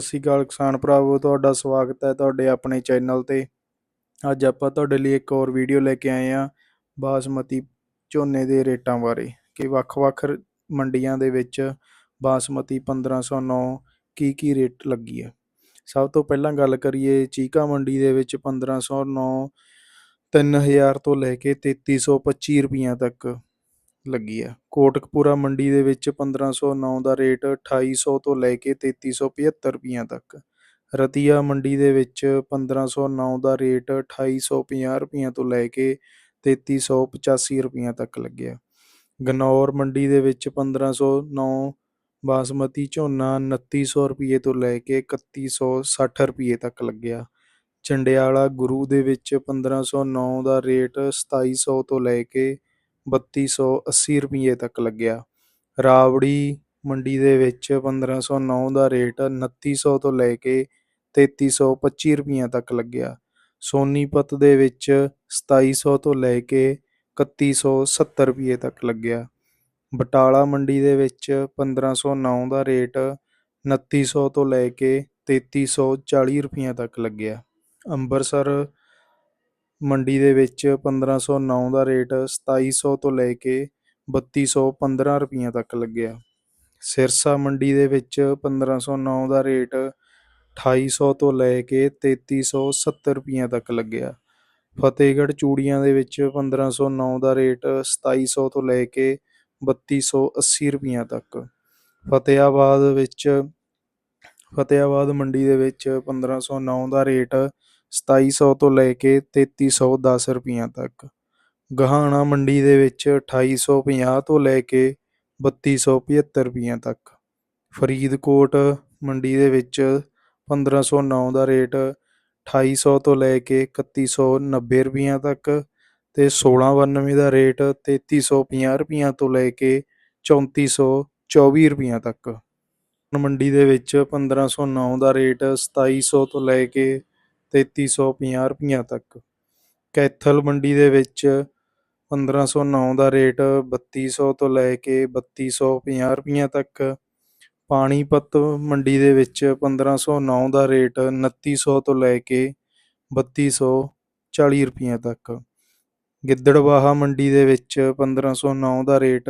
ਸਤਿ ਸ਼੍ਰੀ ਅਕਾਲ ਕਿਸਾਨ ਭਰਾਵੋ, ਤੁਹਾਡਾ ਸਵਾਗਤ ਹੈ ਤੁਹਾਡੇ ਆਪਣੇ ਚੈਨਲ ਤੇ। ਅੱਜ ਆਪਾਂ ਤੁਹਾਡੇ ਲਈ ਇੱਕ ਹੋਰ ਵੀਡੀਓ ਲੈ ਕੇ ਆਏ ਹਾਂ ਬਾਸਮਤੀ ਝੋਨੇ ਦੇ ਰੇਟਾਂ ਬਾਰੇ ਕਿ ਵੱਖ-ਵੱਖ ਮੰਡੀਆਂ ਦੇ ਵਿੱਚ ਬਾਸਮਤੀ 1509 ਕੀ ਕੀ ਰੇਟ ਲੱਗੀ ਹੈ। ਸਭ ਤੋਂ ਪਹਿਲਾਂ ਗੱਲ ਕਰੀਏ ਚੀਕਾ ਮੰਡੀ ਦੇ ਵਿੱਚ 1509 3000 ਤੋਂ ਲੈ ਕੇ 3325 ਰੁਪਈਆ ਤੱਕ ਲੱਗੀ ਆ। ਕੋਟਕਪੂਰਾ ਮੰਡੀ ਦੇ ਵਿੱਚ 1509 ਦਾ ਰੇਟ 2800 ਤੋਂ ਲੈ ਕੇ 3375 ਰੁਪਈਆ ਤੱਕ। ਰਤੀਆ ਮੰਡੀ ਦੇ ਵਿੱਚ 1509 ਦਾ ਰੇਟ 2850 ਰੁਪਈਆ ਤੋਂ ਲੈ ਕੇ 3385 ਰੁਪਈਆ ਤੱਕ ਲੱਗਿਆ। ਗਨੌਰ ਮੰਡੀ ਦੇ ਵਿੱਚ 1509 ਬਾਸਮਤੀ ਝੋਨਾ 2900 ਰੁਪਏ ਤੋਂ ਲੈ ਕੇ 3160 ਰੁਪਏ ਤੱਕ ਲੱਗਿਆ। ਚੰਡਿਆਲਾ ਗੁਰੂ ਦੇ ਵਿੱਚ 1509 ਦਾ ਰੇਟ 2700 ਤੋਂ ਲੈ ਕੇ 3280 ਰੁਪਏ ਤੱਕ ਲੱਗਿਆ। ਰਾਵੜੀ ਮੰਡੀ ਦੇ ਵਿੱਚ 1509 ਦਾ ਰੇਟ 2900 ਤੋਂ ਲੈ ਕੇ 3325 ਰੁਪਏ ਤੱਕ ਲੱਗਿਆ। ਸੋਨੀਪਤ ਦੇ ਵਿੱਚ 2700 ਤੋਂ ਲੈ ਕੇ 3170 ਰੁਪਏ ਤੱਕ ਲੱਗਿਆ। ਬਟਾਲਾ ਮੰਡੀ ਦੇ ਵਿੱਚ 1509 ਦਾ ਰੇਟ 2900 ਤੋਂ ਲੈ ਕੇ 3340 ਰੁਪਏ ਤੱਕ ਲੱਗਿਆ। ਅੰਮ੍ਰਿਤਸਰ ਮੰਡੀ ਦੇ ਵਿੱਚ 1509 ਦਾ ਰੇਟ ਸਤਾਈ ਸੌ ਤੋਂ ਲੈ ਕੇ ਬੱਤੀ ਸੌ ਪੰਦਰਾਂ ਰੁਪਈਆਂ ਤੱਕ ਲੱਗਿਆ। ਸਿਰਸਾ ਮੰਡੀ ਦੇ ਵਿੱਚ 1509 ਦਾ ਰੇਟ ਅਠਾਈ ਸੌ ਤੋਂ ਲੈ ਕੇ ਤੇਤੀ ਸੌ ਸੱਤਰ ਰੁਪਈਆਂ ਤੱਕ ਲੱਗਿਆ। ਫਤਿਹਗੜ੍ਹ ਚੂੜੀਆਂ ਦੇ ਵਿੱਚ 1509 ਦਾ ਰੇਟ ਸਤਾਈ ਸੌ ਤੋਂ ਲੈ ਕੇ ਬੱਤੀ ਸੌ ਅੱਸੀ ਰੁਪਈਆਂ ਤੱਕ। ਫਤਿਆਬਾਦ ਵਿੱਚ ਫਤਿਆਬਾਦ ਮੰਡੀ ਦੇ ਵਿੱਚ 1509 ਦਾ ਰੇਟ ਸਤਾਈ ਸੌ ਤੋਂ ਲੈ ਕੇ ਤੇਤੀ ਸੌ ਦਸ ਰੁਪਈਆਂ ਤੱਕ। ਗਹਾਣਾ ਮੰਡੀ ਦੇ ਵਿੱਚ 2850 ਤੋਂ ਲੈ ਕੇ ਬੱਤੀ ਸੌ 3275 ਰੁਪਈਆਂ ਤੱਕ। ਫਰੀਦਕੋਟ ਮੰਡੀ ਦੇ ਵਿੱਚ 1509 ਦਾ ਰੇਟ ਅਠਾਈ ਸੌ ਤੋਂ ਲੈ ਕੇ ਇਕੱਤੀ ਸੌ ਨੱਬੇ ਰੁਪਈਆਂ ਤੱਕ ਤੇ 1692 ਦਾ ਰੇਟ 3350 ਰੁਪਈਆਂ ਤੋਂ ਲੈ ਕੇ 3424 ਰੁਪਈਆਂ ਤੱਕ। ਮੰਡੀ ਦੇ ਵਿੱਚ 1509 ਦਾ ਰੇਟ 2700 ਤੋਂ ਲੈ ਕੇ 3350 ਰੁਪਈਆ ਤੱਕ। ਕੈਥਲ ਮੰਡੀ ਦੇ ਵਿੱਚ 1509 ਦਾ ਰੇਟ 3200 ਤੋਂ ਲੈ ਕੇ 3250 ਰੁਪਈਆ ਤੱਕ। ਪਾਣੀਪਤ ਮੰਡੀ ਦੇ ਵਿੱਚ 1509 ਦਾ ਰੇਟ 2900 ਤੋਂ ਲੈ ਕੇ 3240 ਰੁਪਈਆ ਤੱਕ। ਗਿੱਦੜਵਾਹਾ ਮੰਡੀ ਦੇ ਵਿੱਚ 1509 ਦਾ ਰੇਟ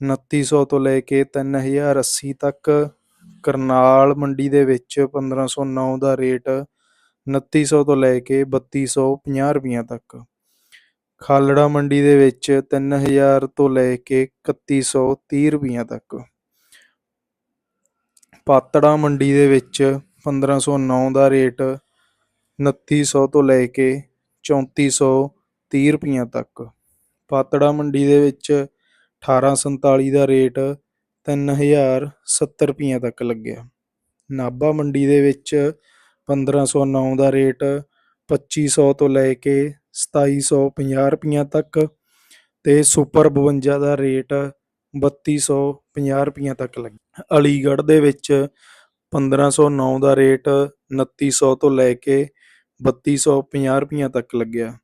2900 ਤੋਂ ਲੈ ਕੇ 3080 ਤੱਕ। ਕਰਨਾਲ ਮੰਡੀ ਦੇ ਵਿੱਚ 1509 ਦਾ ਰੇਟ 2900 ਤੋਂ ਲੈ ਕੇ 3250 ਰੁਪਈਆ ਤੱਕ। ਖਾਲੜਾ ਮੰਡੀ ਦੇ ਵਿੱਚ 3000 ਤੋਂ ਲੈ ਕੇ 3130 ਰੁਪਈਆ ਤੱਕ। ਪਾਤੜਾ ਮੰਡੀ ਦੇ ਵਿੱਚ 1509 ਦਾ ਰੇਟ 2900 ਤੋਂ ਲੈ ਕੇ 3430 ਰੁਪਈਆ ਤੱਕ। ਪਾਤੜਾ ਮੰਡੀ ਦੇ ਵਿੱਚ 1847 ਦਾ ਰੇਟ 3070 ਰੁਪਈਆ ਤੱਕ ਲੱਗਿਆ। ਨਾਭਾ ਮੰਡੀ ਦੇ ਵਿੱਚ 1509 ਦਾ ਰੇਟ 2500 ਤੋਂ ਲੈ ਕੇ 2750 ਰੁਪਈਆ ਤੱਕ ਤੇ ਸੁਪਰ 52 ਦਾ ਰੇਟ 3250 ਰੁਪਈਆ ਤੱਕ ਲੱਗ ਅਲੀਗੜ੍ਹ ਦੇ ਵਿੱਚ 1509 ਦਾ ਰੇਟ 2900 ਤੋਂ ਲੈ ਕੇ 3250 ਰੁਪਈਆ ਤੱਕ ਲੱਗਿਆ।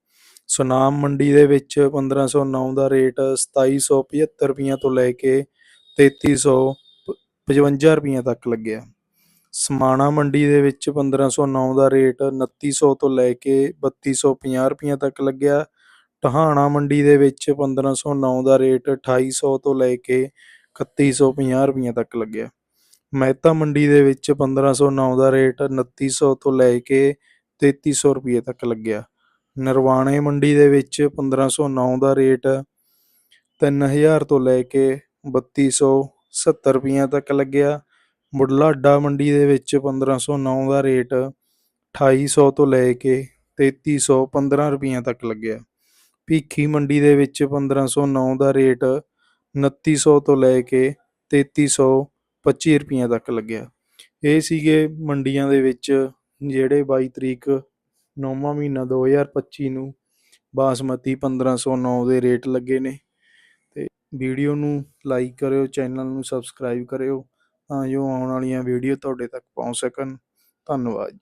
ਸੁਨਾਮ ਮੰਡੀ ਦੇ ਵਿੱਚ 1509 ਦਾ ਰੇਟ 2775 ਰੁਪਈਆ ਤੋਂ ਲੈ ਕੇ 3355 ਰੁਪਈਆ ਤੱਕ ਲੱਗਿਆ। ਸਮਾਣਾ ਮੰਡੀ ਦੇ ਵਿੱਚ 1509 ਦਾ ਰੇਟ 2900 ਤੋਂ ਲੈ ਕੇ 3250 ਰੁਪਈਆ ਤੱਕ ਲੱਗਿਆ। ਟਹਾਣਾ ਮੰਡੀ ਦੇ ਵਿੱਚ 1509 ਦਾ ਰੇਟ 2800 ਤੋਂ ਲੈ ਕੇ 3150 ਰੁਪਈਆ ਤੱਕ ਲੱਗਿਆ। ਮਹਿਤਾ ਮੰਡੀ ਦੇ ਵਿੱਚ 1509 ਦਾ ਰੇਟ 2900 ਤੋਂ ਲੈ ਕੇ 3300 ਰੁਪਏ ਤੱਕ ਲੱਗਿਆ। ਨਰਵਾਣੇ ਮੰਡੀ ਦੇ ਵਿੱਚ 1509 ਦਾ ਰੇਟ 3000 ਤੋਂ ਲੈ ਕੇ 3270 ਰੁਪਈਆ ਤੱਕ ਲੱਗਿਆ। ਬੁਢਲਾਡਾ ਮੰਡੀ ਦੇ ਵਿੱਚ 1509 ਦਾ ਰੇਟ 2800 ਤੋਂ ਲੈ ਕੇ 3315 ਰੁਪਈਆਂ ਤੱਕ ਲੱਗਿਆ। ਭੀਖੀ ਮੰਡੀ ਦੇ ਵਿੱਚ 1509 ਦਾ ਰੇਟ 2900 ਤੋਂ ਲੈ ਕੇ 3325 ਰੁਪਈਆਂ ਤੱਕ ਲੱਗਿਆ। ਇਹ ਸੀਗੇ ਮੰਡੀਆਂ ਦੇ ਵਿੱਚ ਜਿਹੜੇ 22 ਤਰੀਕ 9ਵਾਂ ਮਹੀਨਾ 2025 ਨੂੰ ਬਾਸਮਤੀ 1509 ਦੇ ਰੇਟ ਲੱਗੇ ਨੇ। ਤੇ ਵੀਡੀਓ ਨੂੰ ਲਾਈਕ ਕਰਿਓ, ਚੈਨਲ ਨੂੰ ਸਬਸਕ੍ਰਾਈਬ ਕਰਿਓ। ਤਾਂ ਜੋ ਆਉਣ ਵਾਲੀਆਂ ਵੀਡੀਓ ਤੁਹਾਡੇ ਤੱਕ ਪਹੁੰਚ ਸਕਣ। ਧੰਨਵਾਦ।